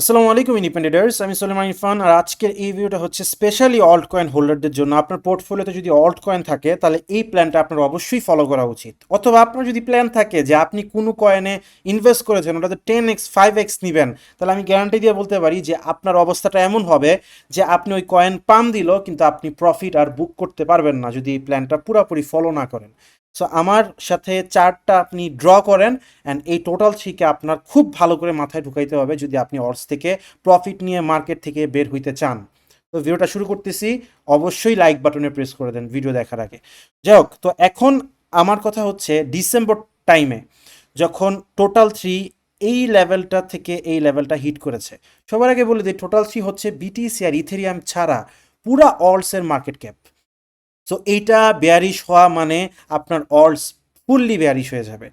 আসসালামু আলাইকুম ইন্ডিপেন্ডেন্টার্স আমি সোলেমান ইরফান, আর আজকের এই ভিডিওটা হচ্ছে স্পেশালি অল্ট কয়েন হোল্ডারদের জন্য। আপনার পোর্টফোলিওতে যদি অল্ট কয়েন থাকে, তাহলে এই প্ল্যানটা আপনার অবশ্যই ফলো করা উচিত। অথবা আপনার যদি প্ল্যান থাকে যে আপনি কোনো কয়েনে ইনভেস্ট করেছেন, ওটাতে টেন এক্স ফাইভ এক্স নেবেন, তাহলে আমি গ্যারান্টি দিয়ে বলতে পারি যে আপনার অবস্থাটা এমন হবে যে আপনি ওই কয়েন পাম দিল, কিন্তু আপনি প্রফিট আর বুক করতে পারবেন না যদি এই প্ল্যানটা পুরোপুরি ফলো না করেন। সো আমার সাথে চার্টটা আপনি ড্র করেন অ্যান্ড এই টোটাল থ্রিকে আপনার খুব ভালো করে মাথায় ঢুকাইতে হবে যদি আপনি অর্স থেকে প্রফিট নিয়ে মার্কেট থেকে বের হইতে চান। তো ভিডিওটা শুরু করতেছি। অবশ্যই লাইক বাটনে প্রেস করে দেন ভিডিও দেখার আগে। যাই হোক, তো এখন আমার কথা হচ্ছে ডিসেম্বর টাইমে যখন টোটাল থ্রি এই লেভেলটা থেকে এই লেভেলটা হিট করেছে। সবার আগে বলে দিই টোটাল থ্রি হচ্ছে বিটিসি আর ইথেরিয়াম ছাড়া পুরা অলসের মার্কেট ক্যাপ সো এইটা বেয়ারিশ হওয়া মানে আপনার অলস ফুললি বেয়ারিশ হয়ে যাবে।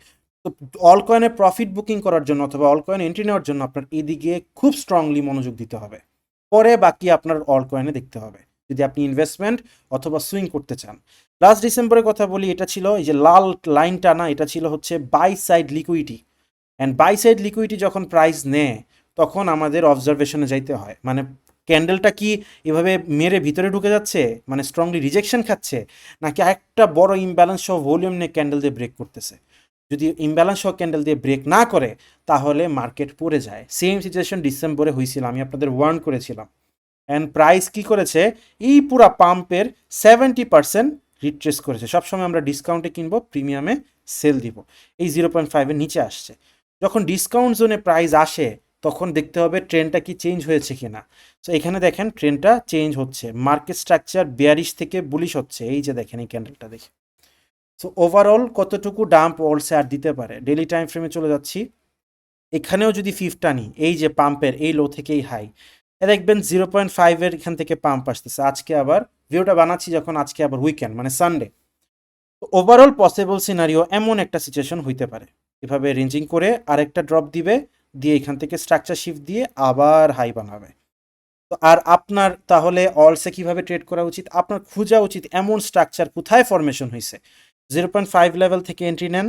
তো অল কয়েনে প্রফিট বুকিং করার জন্য অথবা অল কয়েনে এন্ট্রি নেওয়ার জন্য আপনার এদিকে খুব স্ট্রংলি মনোযোগ দিতে হবে। পরে বাকি আপনার অল কয়েনে দেখতে হবে। যদি আপনি ইনভেস্টমেন্ট অথবা সুইং করতে চান। লাস্ট ডিসেম্বরের কথা বলি, এটা ছিল এই যে লাল লাইনটা না এটা ছিল হচ্ছে buy side liquidity and buy side liquidity যখন প্রাইস নেয়, তখন আমাদের অবজারভেশনে যাইতে হয়। মানে ক্যান্ডেলটা কি এভাবে মেরে ভিতরে ঢুকে যাচ্ছে? মানে স্ট্রংলি রিজেকশন খাচ্ছে? নাকি একটা বড় ইমব্যালেন্স সহ ভলিউম নিয়ে ক্যান্ডেল দিয়ে ব্রেক করতেছে? যদি ইমব্যালেন্স সহ ক্যান্ডেল দিয়ে ব্রেক না করে, তাহলে মার্কেট পড়ে যায়। সেম সিচুয়েশন ডিসেম্বরে হয়েছিল, আমি আপনাদের ওয়ার্ন করেছিলাম। অ্যান্ড প্রাইস কি করেছে? এই পুরা পাম্পের সেভেন্টি পার্সেন্ট রিট্রেস করেছে। সবসময় আমরা ডিসকাউন্টে কিনবো প্রিমিয়ামে সেল দিব। এই জিরো পয়েন্ট ফাইভের নিচে আসছে। যখন ডিসকাউন্ট জোনে প্রাইস আসে তখন দেখতে হবে ট্রেনটা কি চেঞ্জ হয়েছে কিনা। সো এখানে দেখেন ট্রেনটা চেঞ্জ হচ্ছে। মার্কেট স্ট্রাকচার বিয়ারিশ থেকে বুলিশ হচ্ছে। এই যে দেখেন, এই ক্যান্ডেলটা দেখে সো ওভারঅল কতটুকু ডাম্প অলসে আর দিতে পারে? ডেলি টাইম ফ্রেমে চলে যাচ্ছি। এখানেও যদি ফিফটা নিই এই যে পাম্পের এই লো থেকেই হাই দেখবেন জিরো পয়েন্ট ফাইভের এখান থেকে পাম্প আসতেছে। আজকে আবার ভিডিওটা বানাচ্ছি যখন আজকে আবার উইকেন্ড মানে সানডে ওভারঅল পসিবল সিনারিও এমন একটা সিচুয়েশন হইতে পারে। এভাবে রেঞ্জিং করে আরেকটা ড্রপ দিবে। দিয়ে এখান থেকে স্ট্রাকচার শিফট দিয়ে আবার হাই বানাবে। তো আর আপনার তাহলে অলসে কীভাবে ট্রেড করা উচিত? আপনার খোঁজা উচিত এমন স্ট্রাকচার কোথায় ফরমেশন হয়েছে জিরো পয়েন্ট ফাইভ লেভেল থেকে এন্ট্রি নেন,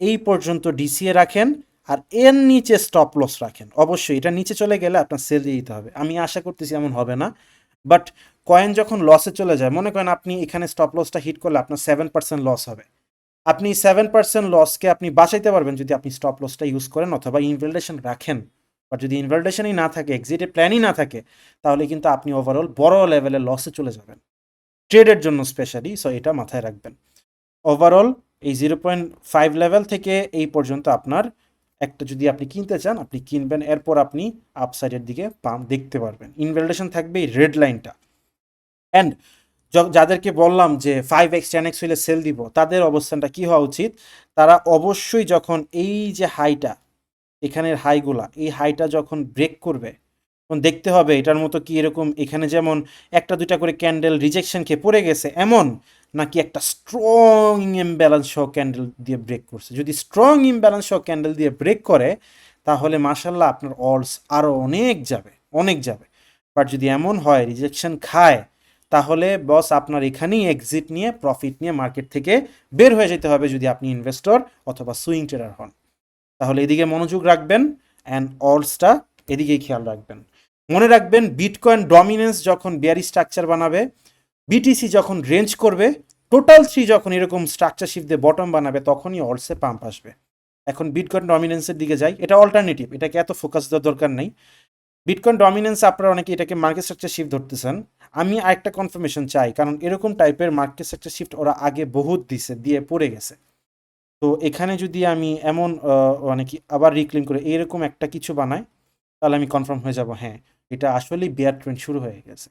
এই পর্যন্ত ডিসিএ রাখেন, আর এর নিচে স্টপ লস রাখেন। অবশ্যই এটা নিচে চলে গেলে আপনার সেল দিয়ে দিতে হবে। আমি আশা করতেছি এমন হবে না বাট কয়েন যখন লসে চলে যায়, মনে করেন আপনি এখানে স্টপ লসটা হিট করলে আপনার সেভেন পার্সেন্ট লস হবে। আপনি সেভেন পার্সেন্ট লসকে আপনি বাঁচাইতে পারবেন যদি আপনি স্টপ লসটা ইউজ করেন অথবা ইনভেলটেশন রাখেন। বা যদি ইনভেলটেশনই না থাকে এক্সিটের প্ল্যানই না থাকে, তাহলে কিন্তু আপনি ওভারঅল বড় লেভেলের লসে চলে যাবেন। ট্রেডের জন্য স্পেশালি সো এটা মাথায় রাখবেন। ওভারঅল এই জিরো পয়েন্ট ফাইভ লেভেল থেকে এই পর্যন্ত আপনার একটা যদি আপনি কিনতে চান, আপনি কিনবেন, এরপর আপনি আপসাইডের দিকে পাম, দেখতে পারবেন। ইনভেলটেশন থাকবে এই রেড লাইনটা অ্যান্ড যাদেরকে বললাম যে ফাইভ এক্স টেন এক্স হইলে সেল দিব, তাদের অবস্থানটা কি হওয়া উচিত? তারা অবশ্যই যখন এই যে হাইটা এখানের হাইগুলা এই হাইটা যখন ব্রেক করবে, তখন দেখতে হবে এটার মতো কি এরকম, এখানে যেমন একটা দুইটা করে ক্যান্ডেল রিজেকশন খেয়ে পড়ে গেছে, এমন নাকি একটা স্ট্রং ইমব্যালেন্স সহ ক্যান্ডেল দিয়ে ব্রেক করছে। যদি স্ট্রং ইমব্যালেন্স সহ ক্যান্ডেল দিয়ে ব্রেক করে, তাহলে মাসাল্লাহ আপনার অলস আরও অনেক যাবে অনেক যাবে। বাট যদি এমন হয় রিজেকশন খায় তাহলে বস আপনার এখানেই এক্সিট নিয়ে প্রফিট নিয়ে মার্কেট থেকে বের হয়ে যেতে হবে যদি আপনি ইনভেস্টর অথবা সুইং ট্রেডার হন। তাহলে এদিকে মনোযোগ রাখবেন অ্যান্ড অলসটা এদিকেই খেয়াল রাখবেন। মনে রাখবেন বিটকয়েন ডমিনেন্স যখন বিয়ারি স্ট্রাকচার বানাবে বিটিসি যখন রেঞ্জ করবে টোটাল থ্রি যখন এরকম স্ট্রাকচার শিফট দিয়ে বটম বানাবে, তখনই অলসে পাম্প আসবে। এখন বিটকয়েন ডমিনেন্সের দিকে যাই, এটা অল্টারনেটিভ এটাকে এত ফোকাস দেওয়ার দরকার নেই। বিটকয়েন ডমিনেন্স আপনারা অনেকে এটাকে মার্কেট স্ট্রাকচার শিফট ধরতেছেন। আমি আরেকটা কনফার্মেশন চাই, কারণ এরকম টাইপের মার্কেট স্ট্রাকচার শিফট ওরা আগে বহুত দিছে, দিয়ে পড়ে গেছে। তো এখানে যদি আমি এমন মানে কি, আবার রিক্লেম করে এরকম একটা কিছু বানাই, তাহলে আমি কনফার্ম হয়ে যাব হ্যাঁ এটা আসলেই বেয়ার ট্রেন্ড শুরু হয়ে গেছে।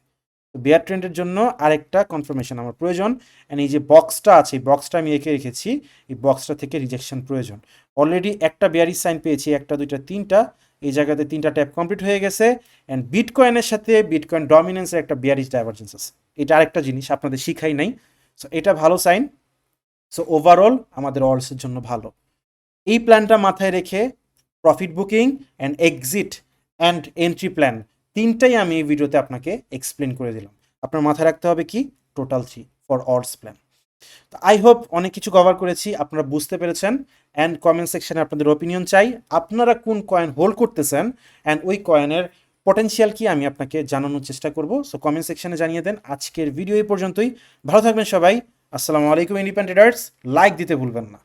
তো বেয়ার ট্রেন্ডের জন্য আরেকটা কনফার্মেশন আমার প্রয়োজন অ্যান্ড এই যে বক্সটা আছে, এই বক্সটা আমি এঁকে রেখেছি, এই বক্সটা থেকে রিজেকশন প্রয়োজন। অলরেডি একটা বেয়ারি সাইন পেয়েছি, একটা, দুইটা, তিনটা এই জায়গাতে তিনটা ট্যাপ কমপ্লিট হয়ে গেছে। অ্যান্ড বিটকয়েনের সাথে বিটকয়েন ডমিনেন্সের একটা বিয়ারিজ ডাইভার্জেন্স আছে। এটা আরেকটা জিনিস আপনাদের শিখাই নাই। সো এটা ভালো সাইন সো ওভারঅল আমাদের অলসের জন্য ভালো। এই প্ল্যানটা মাথায় রেখে profit booking and exit and entry plan তিনটাই আমি এই ভিডিওতে আপনাকে এক্সপ্লেন করে দিলাম। আপনার মাথায় রাখতে হবে কি? Total three for alts plan তো আই হোপ অনেক কিছু কভার করেছি, আপনারা বুঝতে পেরেছেন অ্যান্ড কমেন্ট সেকশানে আপনাদের ওপিনিয়ন চাই। আপনারা কোন কয়েন হোল্ড করতেছেন অ্যান্ড ওই কয়েনের পটেনশিয়াল কি আমি আপনাকে জানানোর চেষ্টা করব। সো কমেন্ট সেকশানে জানিয়ে দেন। আজকের ভিডিও এই পর্যন্তই। ভালো থাকবেন সবাই। আসসালামু আলাইকুম ইন্ডিপেন্ডেন্টার্স লাইক দিতে ভুলবেন না।